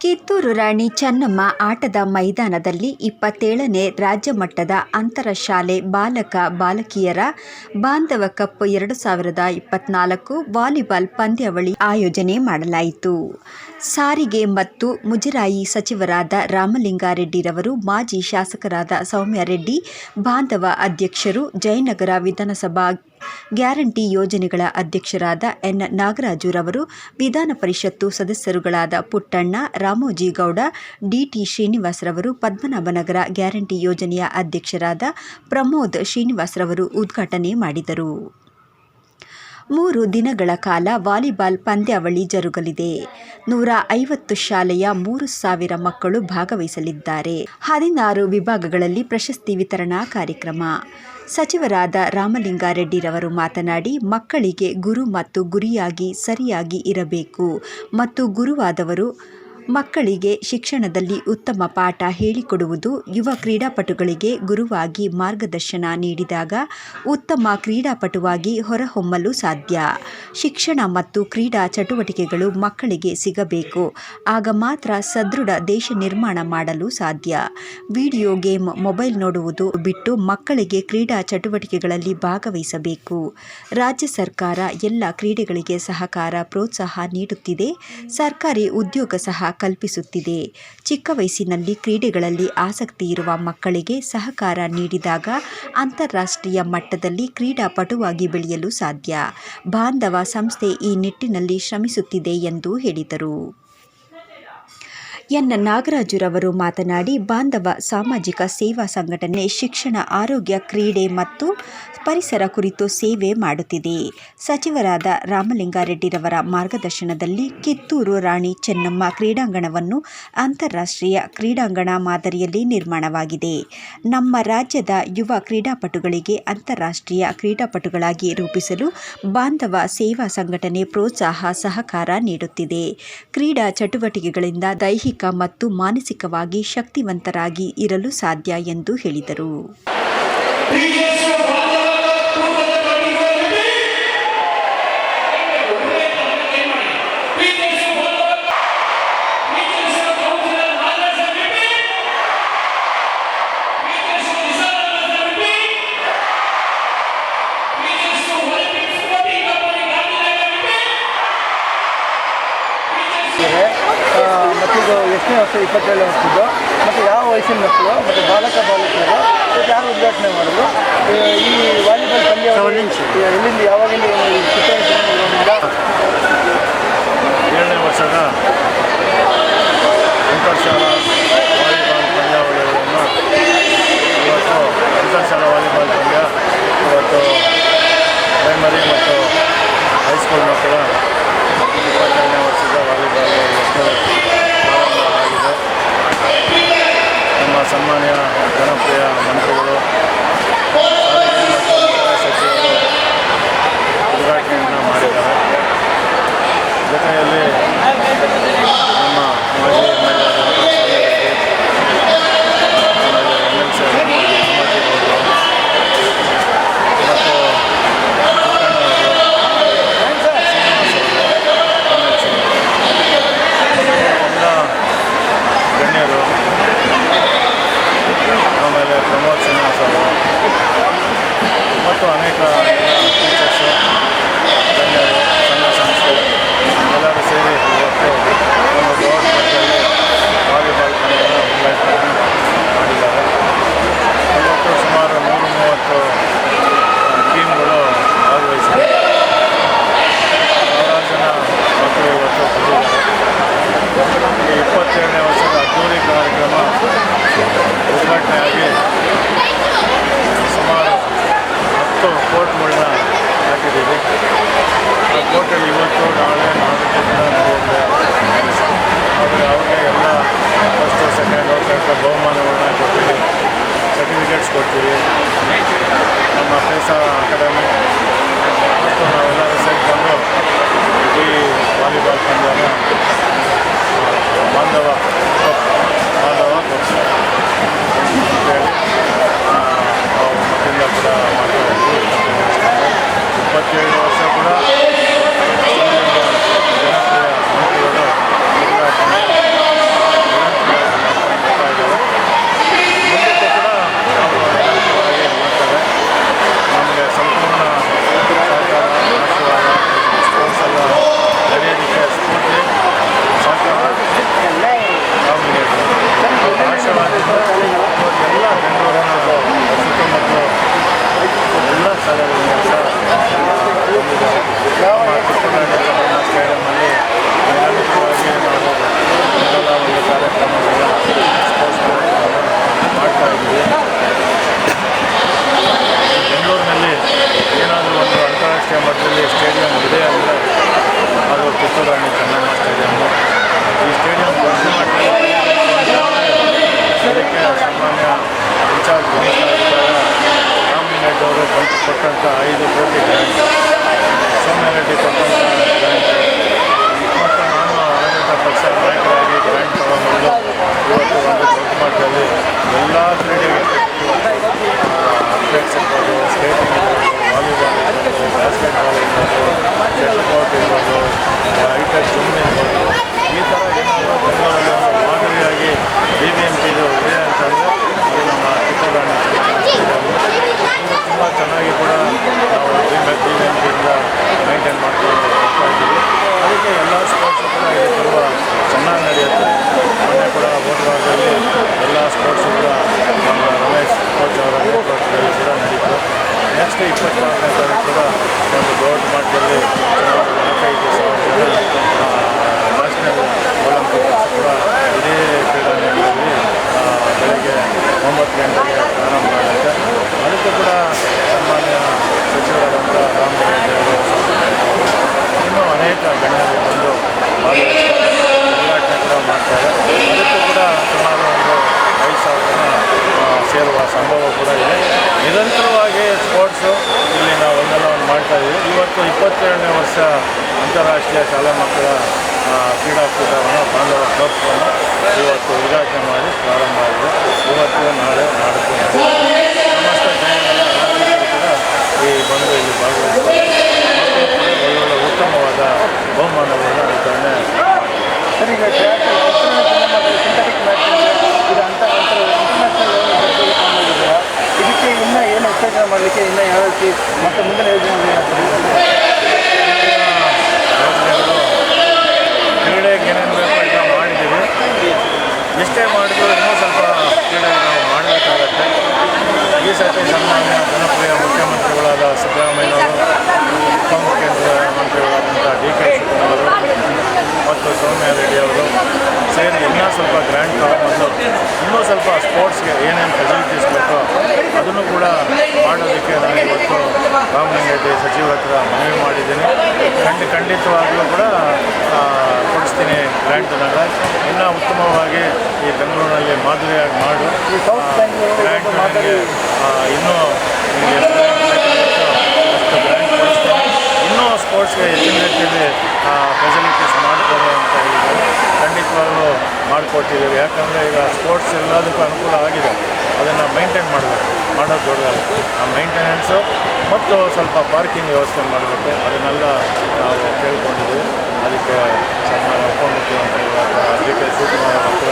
ಕಿತ್ತೂರು ರಾಣಿ ಚನ್ನಮ್ಮ ಆಟದ ಮೈದಾನದಲ್ಲಿ ಇಪ್ಪತ್ತೇಳನೇ ರಾಜ್ಯ ಮಟ್ಟದ ಅಂತರ ಶಾಲೆ ಬಾಲಕ ಬಾಲಕಿಯರ ಬಾಂಧವ ಕಪ್ ಎರಡು ಸಾವಿರದ ಇಪ್ಪತ್ನಾಲ್ಕು ವಾಲಿಬಾಲ್ ಪಂದ್ಯಾವಳಿ ಆಯೋಜನೆ ಮಾಡಲಾಯಿತು. ಸಾರಿಗೆ ಮತ್ತು ಮುಜರಾಯಿ ಸಚಿವರಾದ ರಾಮಲಿಂಗಾರೆಡ್ಡಿರವರು, ಮಾಜಿ ಶಾಸಕರಾದ ಸೌಮ್ಯಾರೆಡ್ಡಿ, ಬಾಂಧವ ಅಧ್ಯಕ್ಷರು, ಜಯನಗರ ವಿಧಾನಸಭಾ ಗ್ಯಾರಂಟಿ ಯೋಜನೆಗಳ ಅಧ್ಯಕ್ಷರಾದ ಎನ್. ನಾಗರಾಜುರವರು, ವಿಧಾನ ಪರಿಷತ್ತು ಸದಸ್ಯರುಗಳಾದ ಪುಟ್ಟಣ್ಣ ರಾಮೋಜಿಗೌಡ ಡಿಟಿ ಶ್ರೀನಿವಾಸರವರು, ಪದ್ಮನಾಭನಗರ ಗ್ಯಾರಂಟಿ ಯೋಜನೆಯ ಅಧ್ಯಕ್ಷರಾದ ಪ್ರಮೋದ್ ಶ್ರೀನಿವಾಸರವರು ಉದ್ಘಾಟನೆ ಮಾಡಿದರು. ಮೂರು ದಿನಗಳ ಕಾಲ ವಾಲಿಬಾಲ್ ಪಂದ್ಯಾವಳಿ ಜರುಗಲಿದೆ. ನೂರ ಐವತ್ತು ಶಾಲೆಯ ಮೂರು ಸಾವಿರ ಮಕ್ಕಳು ಭಾಗವಹಿಸಲಿದ್ದಾರೆ. ಹದಿನಾರು ವಿಭಾಗಗಳಲ್ಲಿ ಪ್ರಶಸ್ತಿ ವಿತರಣಾ ಕಾರ್ಯಕ್ರಮ. ಸಚಿವರಾದ ರಾಮಲಿಂಗಾರೆಡ್ಡಿರವರು ಮಾತನಾಡಿ, ಮಕ್ಕಳಿಗೆ ಗುರು ಮತ್ತು ಗುರಿಯಾಗಿ ಸರಿಯಾಗಿ ಇರಬೇಕು ಮತ್ತು ಗುರುವಾದವರು ಮಕ್ಕಳಿಗೆ ಶಿಕ್ಷಣದಲ್ಲಿ ಉತ್ತಮ ಪಾಠ ಹೇಳಿಕೊಡುವುದು ಯುವ ಕ್ರೀಡಾಪಟುಗಳಿಗೆ ಗುರುವಾಗಿ ಮಾರ್ಗದರ್ಶನ ನೀಡಿದಾಗ ಉತ್ತಮ ಕ್ರೀಡಾಪಟುವಾಗಿ ಹೊರಹೊಮ್ಮಲು ಸಾಧ್ಯ. ಶಿಕ್ಷಣ ಮತ್ತು ಕ್ರೀಡಾ ಚಟುವಟಿಕೆಗಳು ಮಕ್ಕಳಿಗೆ ಸಿಗಬೇಕು. ಆಗ ಮಾತ್ರ ಸದೃಢ ದೇಶ ನಿರ್ಮಾಣ ಮಾಡಲು ಸಾಧ್ಯ. ವಿಡಿಯೋ ಗೇಮ್ ಮೊಬೈಲ್ ನೋಡುವುದು ಬಿಟ್ಟು ಮಕ್ಕಳಿಗೆ ಕ್ರೀಡಾ ಚಟುವಟಿಕೆಗಳಲ್ಲಿ ಭಾಗವಹಿಸಬೇಕು. ರಾಜ್ಯ ಸರ್ಕಾರ ಎಲ್ಲ ಕ್ರೀಡೆಗಳಿಗೆ ಸಹಕಾರ, ಪ್ರೋತ್ಸಾಹ ನೀಡುತ್ತಿದೆ. ಸರ್ಕಾರಿ ಉದ್ಯೋಗ ಸಹ ಕಲ್ಪಿಸುತ್ತಿದೆ. ಚಿಕ್ಕ ವಯಸ್ಸಿನಲ್ಲಿ ಕ್ರೀಡೆಗಳಲ್ಲಿ ಆಸಕ್ತಿ ಇರುವ ಮಕ್ಕಳಿಗೆ ಸಹಕಾರ ನೀಡಿದಾಗ ಅಂತಾರಾಷ್ಟ್ರೀಯ ಮಟ್ಟದಲ್ಲಿ ಕ್ರೀಡಾಪಟುವಾಗಿ ಬೆಳೆಯಲು ಸಾಧ್ಯ. ಬಾಂಧವ ಸಂಸ್ಥೆ ಈ ನಿಟ್ಟಿನಲ್ಲಿ ಶ್ರಮಿಸುತ್ತಿದೆ ಎಂದು ಹೇಳಿದರು. ಎನ್. ನಾಗರಾಜುರವರು ಮಾತನಾಡಿ, ಬಾಂಧವ ಸಾಮಾಜಿಕ ಸೇವಾ ಸಂಘಟನೆ ಶಿಕ್ಷಣ, ಆರೋಗ್ಯ ಕ್ರೀಡೆ ಮತ್ತು ಪರಿಸರ ಕುರಿತು ಸೇವೆ ಮಾಡುತ್ತಿದೆ. ಸಚಿವರಾದ ರಾಮಲಿಂಗಾರೆಡ್ಡಿರವರ ಮಾರ್ಗದರ್ಶನದಲ್ಲಿ ಕಿತ್ತೂರು ರಾಣಿ ಚೆನ್ನಮ್ಮ ಕ್ರೀಡಾಂಗಣವನ್ನು ಅಂತಾರಾಷ್ಟ್ರೀಯ ಕ್ರೀಡಾಂಗಣ ಮಾದರಿಯಲ್ಲಿ ನಿರ್ಮಾಣವಾಗಿದೆ. ನಮ್ಮ ರಾಜ್ಯದ ಯುವ ಕ್ರೀಡಾಪಟುಗಳಿಗೆ ಅಂತಾರಾಷ್ಟ್ರೀಯ ಕ್ರೀಡಾಪಟುಗಳಾಗಿ ರೂಪಿಸಲು ಬಾಂಧವ ಸೇವಾ ಸಂಘಟನೆ ಪ್ರೋತ್ಸಾಹ ಸಹಕಾರ ನೀಡುತ್ತಿದೆ. ಕ್ರೀಡಾ ಚಟುವಟಿಕೆಗಳಿಂದ ದೈಹಿಕ ಮತ್ತು ಮಾನಸಿಕವಾಗಿ ಶಕ್ತಿವಂತರಾಗಿ ಇರಲು ಸಾಧ್ಯ ಎಂದು ಹೇಳಿದರು. ಎಷ್ಟನೇ ವರ್ಷ ಇಪ್ಪತ್ತೇಳು ವರ್ಷದ್ದು. ಮತ್ತು ಯಾವ ವಯಸ್ಸಿನ ಮಕ್ಕಳು ಮತ್ತು ಬಾಲಕ ಬಾಲಕಿಯರು ಮತ್ತು ಯಾರು ಉದ್ಘಾಟನೆ ಮಾಡಿದ್ರು ಈ ವಾಲಿಬಾಲ್ ಪಂದ್ಯ ಎಲ್ಲಿಂದ ಯಾವಾಗಿಂದ ಏಳನೇ ವರ್ಷದ ಅಂತರ್ಶಾಲಾ ವಾಲಿಬಾಲ್ ಪಂದ್ಯಾವಳಿಗಳನ್ನು ಇವತ್ತು ಅಂತರ್ಶಾಲಾ ವಾಲಿಬಾಲ್ ಪಂದ್ಯ ಇವತ್ತು ಪ್ರೈಮರಿ ಮತ್ತು ಹೈಸ್ಕೂಲ್ ಮಕ್ಕಳ ಸನ್ಮಾನ್ಯ ಜನಪ್ರಿಯ ಮಂತ್ರಿಗಳು. ಕೂಡ ಮಾಡ್ತಾ ಇಪ್ಪತ್ತೇಳು ವರ್ಷ ಕೂಡ ವರ್ಷ ಅಂತಾರಾಷ್ಟ್ರೀಯ ಶಾಲಾ ಮಕ್ಕಳ ಕ್ರೀಡಾಕೂಟವನ್ನು ಬಾಂಧವ ಕ್ಲಬ್ವನ್ನು ಇವತ್ತು ಉದ್ಘಾಟನೆ ಮಾಡಿ ಪ್ರಾರಂಭ ಆಗಿದೆ. ಇವತ್ತು ನಾಳೆ ನಾಡಿದ್ದು ಸಮಸ್ತ ಕೂಡ ಈ ಬಂದು ಇಲ್ಲಿ ಭಾಗವಹಿಸ್ತಾರೆ ಉತ್ತಮವಾದ ಬಹುಮಾನಗಳನ್ನು ವಿತರಣೆ ಅಂತ ಇದಕ್ಕೆ ಇನ್ನೂ ಏನು ಉತ್ತೇಜನ ಮಾಡಲಿಕ್ಕೆ ಇನ್ನೂ ಯಾವ ರೀತಿ ಮತ್ತು ಮುಂದಿನ ಯೋಜನೆ ಬ್ರ್ಯಾಂಡ್ ತಗೊಂಡು ಇನ್ನೂ ಉತ್ತಮವಾಗಿ ಈ ಬೆಂಗಳೂರಿನಲ್ಲಿ ಮಾದರಿಯಾಗಿ ಮಾಡು. ಬ್ರ್ಯಾಂಡ್ ನನಗೆ ಇನ್ನೂ ಇನ್ನೂ ಸ್ಪೋರ್ಟ್ಸ್ಗೆ ಹೆಚ್ಚಿನ ರೀತಿಯಲ್ಲಿ ಫೆಸಿಲಿಟೀಸ್ ಮಾಡ್ತಾರೆ ಅಂತ ಹೇಳಿದರೆ. ಖಂಡಿತವಾಗಲೂ ಮಾಡಿಕೊಟ್ಟಿದ್ದೀವಿ. ಯಾಕಂದರೆ ಈಗ ಸ್ಪೋರ್ಟ್ಸ್ ಎಲ್ಲದಕ್ಕೂ ಅನುಕೂಲ ಆಗಿದೆ. ಅದನ್ನು ಮೈಂಟೈನ್ ಮಾಡಬೇಕು ಮಾಡೋದು ದೊಡ್ಡದಾಗುತ್ತೆ ಆ ಮೈಂಟೆನೆನ್ಸು ಮತ್ತು ಸ್ವಲ್ಪ ಪಾರ್ಕಿಂಗ್ ವ್ಯವಸ್ಥೆ ಮಾಡಬೇಕು ಅದನ್ನೆಲ್ಲ ನಾವು ಕೇಳ್ಕೊಂಡಿದ್ದೀವಿ ಅದಕ್ಕೆ ನಮ್ಮ ಉಪಮುಖ್ಯಮಂತ್ರಿಗಳ ಅದಕ್ಕೆ ಕೆ ಮಾಡೋ ಹತ್ರ